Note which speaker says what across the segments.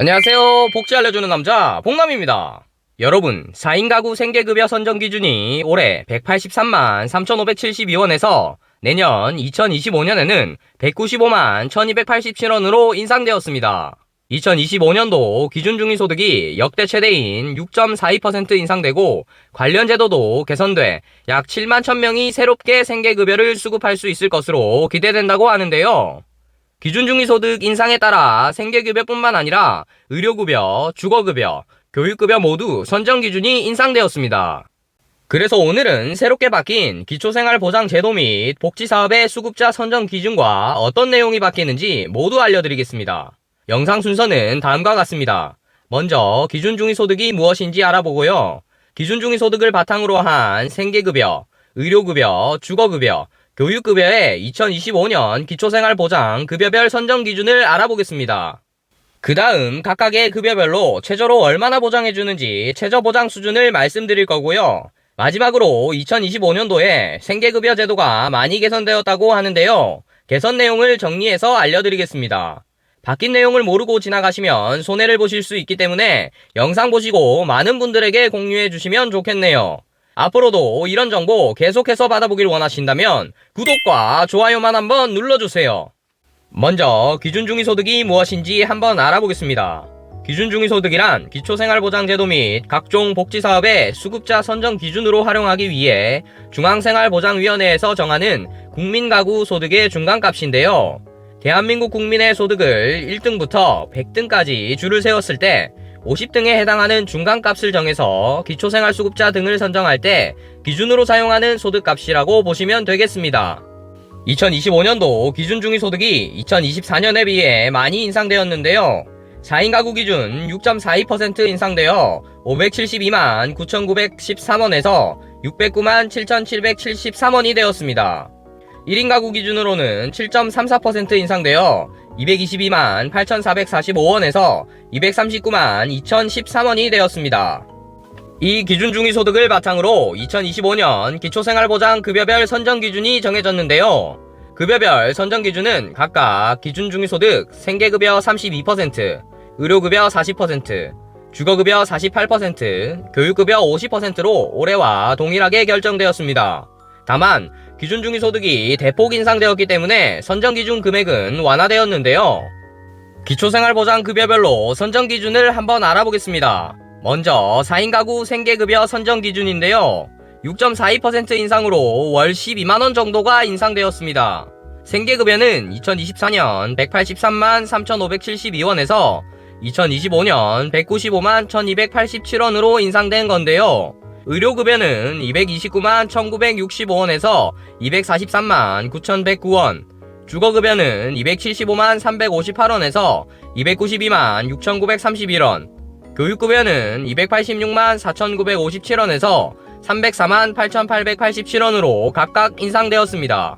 Speaker 1: 안녕하세요. 복지 알려주는 남자 복남입니다. 여러분, 4인 가구 생계급여 선정 기준이 올해 183만 3,572원에서 내년 2025년에는 195만 1,287원으로 인상되었습니다. 2025년도 기준 중위소득이 역대 최대인 6.42% 인상되고 관련 제도도 개선돼 약 7만 1,000명이 새롭게 생계급여를 수급할 수 있을 것으로 기대된다고 하는데요. 기준 중위소득 인상에 따라 생계급여뿐만 아니라 의료급여, 주거급여, 교육급여 모두 선정 기준이 인상되었습니다. 그래서 오늘은 새롭게 바뀐 기초생활보장제도 및 복지사업의 수급자 선정 기준과 어떤 내용이 바뀌는지 모두 알려드리겠습니다. 영상 순서는 다음과 같습니다. 먼저 기준 중위소득이 무엇인지 알아보고요. 기준 중위소득을 바탕으로 한 생계급여, 의료급여, 주거급여, 교육급여의 2025년 기초생활보장 급여별 선정 기준을 알아보겠습니다. 그 다음 각각의 급여별로 최저로 얼마나 보장해주는지 최저보장 수준을 말씀드릴 거고요. 마지막으로 2025년도에 생계급여 제도가 많이 개선되었다고 하는데요. 개선 내용을 정리해서 알려드리겠습니다. 바뀐 내용을 모르고 지나가시면 손해를 보실 수 있기 때문에 영상 보시고 많은 분들에게 공유해 주시면 좋겠네요. 앞으로도 이런 정보 계속해서 받아보길 원하신다면 구독과 좋아요만 한번 눌러주세요. 먼저 기준중위소득이 무엇인지 한번 알아보겠습니다. 기준중위소득이란 기초생활보장제도 및 각종 복지사업의 수급자 선정 기준으로 활용하기 위해 중앙생활보장위원회에서 정하는 국민가구 소득의 중간값인데요. 대한민국 국민의 소득을 1등부터 100등까지 줄을 세웠을 때 50등에 해당하는 중간값을 정해서 기초생활수급자 등을 선정할 때 기준으로 사용하는 소득값이라고 보시면 되겠습니다. 2025년도 기준중위소득이 2024년에 비해 많이 인상되었는데요. 4인 가구 기준 6.42% 인상되어 572만 9,913원에서 609만 7,773원이 되었습니다. 1인 가구 기준으로는 7.34% 인상되어 222만 8,445원에서 239만 2,013원이 되었습니다. 이 기준 중위 소득을 바탕으로 2025년 기초생활보장 급여별 선정 기준이 정해졌는데요. 급여별 선정 기준은 각각 기준 중위 소득 생계급여 32%, 의료급여 40%, 주거급여 48%, 교육급여 50%로 올해와 동일하게 결정되었습니다. 다만 기준 중위소득이 대폭 인상되었기 때문에 선정 기준 금액은 완화되었는데요. 기초생활보장 급여별로 선정 기준을 한번 알아보겠습니다. 먼저 4인 가구 생계급여 선정 기준인데요. 6.42% 인상으로 월 12만원 정도가 인상되었습니다. 생계급여는 2024년 183만 3,572원에서 2025년 195만 1,287원으로 인상된 건데요. 의료급여는 229만 1,965원에서 243만 9,109원, 주거급여는 275만 358원에서 292만 6,931원, 교육급여는 286만 4,957원에서 304만 8,887원으로 각각 인상되었습니다.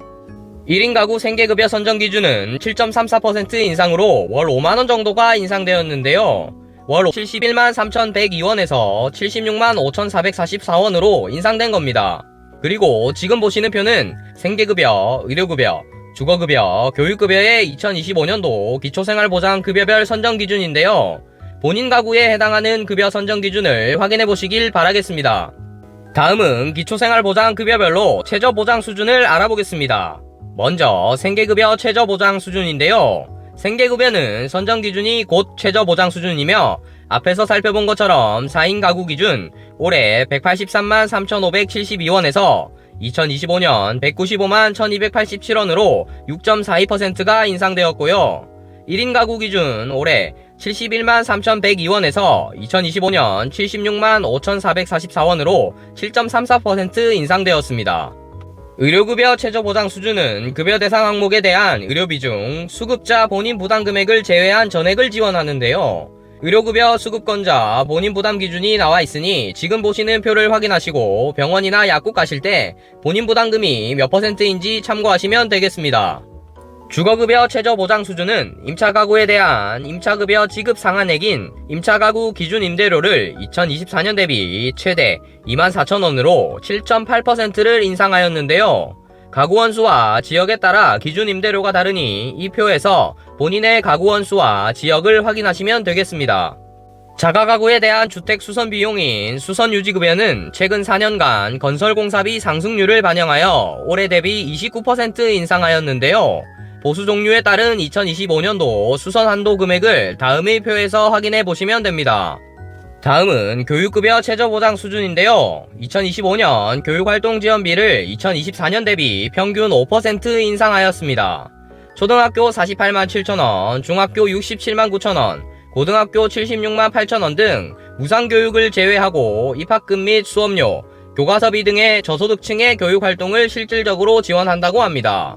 Speaker 1: 1인 가구 생계급여 선정 기준은 7.34% 인상으로 월 5만원 정도가 인상되었는데요. 월 71만 3,102원에서 76만 5,444원으로 인상된 겁니다. 그리고 지금 보시는 표는 생계급여, 의료급여, 주거급여, 교육급여의 2025년도 기초생활보장급여별 선정 기준인데요. 본인 가구에 해당하는 급여 선정 기준을 확인해 보시길 바라겠습니다. 다음은 기초생활보장급여별로 최저보장 수준을 알아보겠습니다. 먼저 생계급여 최저보장 수준인데요. 생계급여는 선정 기준이 곧 최저 보장 수준이며 앞에서 살펴본 것처럼 4인 가구 기준 올해 183만 3,572원에서 2025년 195만 1,287원으로 6.42%가 인상되었고요. 1인 가구 기준 올해 71만 3,102원에서 2025년 76만 5,444원으로 7.34% 인상되었습니다. 의료급여 최저보장 수준은 급여 대상 항목에 대한 의료비 중 수급자 본인 부담 금액을 제외한 전액을 지원하는데요. 의료급여 수급권자 본인 부담 기준이 나와 있으니 지금 보시는 표를 확인하시고 병원이나 약국 가실 때 본인 부담금이 몇 퍼센트인지 참고하시면 되겠습니다. 주거급여 최저 보장 수준은 임차가구에 대한 임차급여 지급 상한액인 임차가구 기준 임대료를 2024년 대비 최대 24,000원으로 7.8%를 인상하였는데요. 가구 원 수와 지역에 따라 기준 임대료가 다르니 이 표에서 본인의 가구 원 수와 지역을 확인하시면 되겠습니다. 자가 가구에 대한 주택 수선 비용인 수선 유지급여는 최근 4년간 건설공사비 상승률을 반영하여 올해 대비 29% 인상하였는데요. 보수 종류에 따른 2025년도 수선 한도 금액을 다음의 표에서 확인해 보시면 됩니다. 다음은 교육급여 최저보장 수준인데요. 2025년 교육활동 지원비를 2024년 대비 평균 5% 인상하였습니다. 초등학교 48만 7천원, 중학교 67만 9천원, 고등학교 76만 8천원 등 무상교육을 제외하고 입학금 및 수업료, 교과서비 등의 저소득층의 교육활동을 실질적으로 지원한다고 합니다.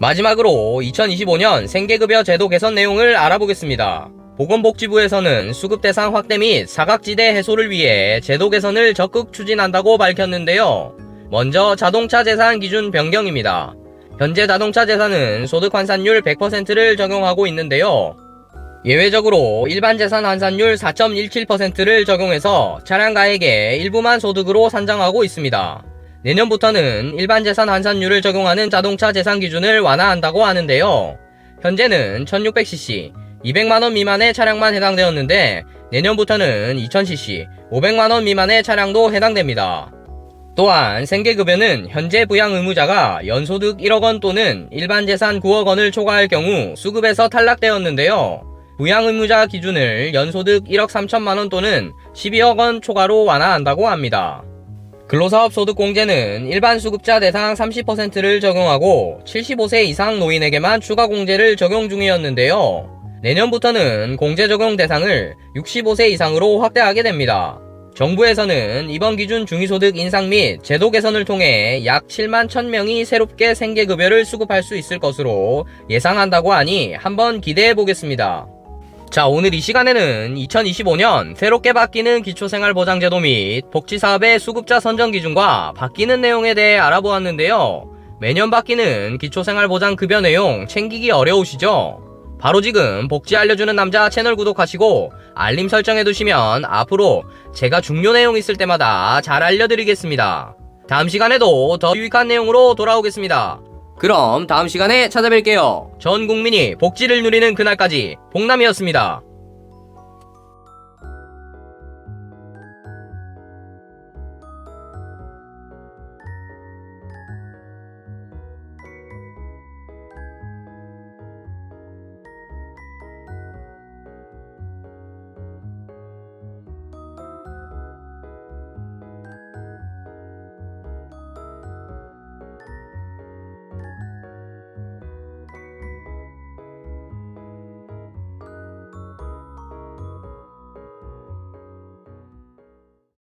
Speaker 1: 마지막으로 2025년 생계급여 제도 개선 내용을 알아보겠습니다. 보건복지부에서는 수급 대상 확대 및 사각지대 해소를 위해 제도 개선을 적극 추진한다고 밝혔는데요. 먼저 자동차 재산 기준 변경입니다. 현재 자동차 재산은 소득 환산율 100%를 적용하고 있는데요. 예외적으로 일반 재산 환산율 4.17%를 적용해서 차량가액의 일부만 소득으로 산정하고 있습니다. 내년부터는 일반 재산 환산율을 적용하는 자동차 재산 기준을 완화한다고 하는데요. 현재는 1600cc, 200만원 미만의 차량만 해당되었는데 내년부터는 2000cc, 500만원 미만의 차량도 해당됩니다. 또한 생계급여는 현재 부양 의무자가 연소득 1억원 또는 일반 재산 9억원을 초과할 경우 수급에서 탈락되었는데요. 부양 의무자 기준을 연소득 1억 3천만원 또는 12억원 초과로 완화한다고 합니다. 근로사업 소득 공제는 일반 수급자 대상 30%를 적용하고 75세 이상 노인에게만 추가 공제를 적용 중이었는데요. 내년부터는 공제 적용 대상을 65세 이상으로 확대하게 됩니다. 정부에서는 이번 기준 중위소득 인상 및 제도 개선을 통해 약 7만 1000명이 새롭게 생계급여를 수급할 수 있을 것으로 예상한다고 하니 한번 기대해 보겠습니다. 자, 오늘 이 시간에는 2025년 새롭게 바뀌는 기초생활보장제도 및 복지사업의 수급자 선정 기준과 바뀌는 내용에 대해 알아보았는데요. 매년 바뀌는 기초생활보장급여 내용 챙기기 어려우시죠? 바로 지금 복지 알려주는 남자 채널 구독하시고 알림 설정해두시면 앞으로 제가 중요 내용 있을 때마다 잘 알려드리겠습니다. 다음 시간에도 더 유익한 내용으로 돌아오겠습니다. 그럼 다음 시간에 찾아뵐게요. 전 국민이 복지를 누리는 그날까지 복남이었습니다.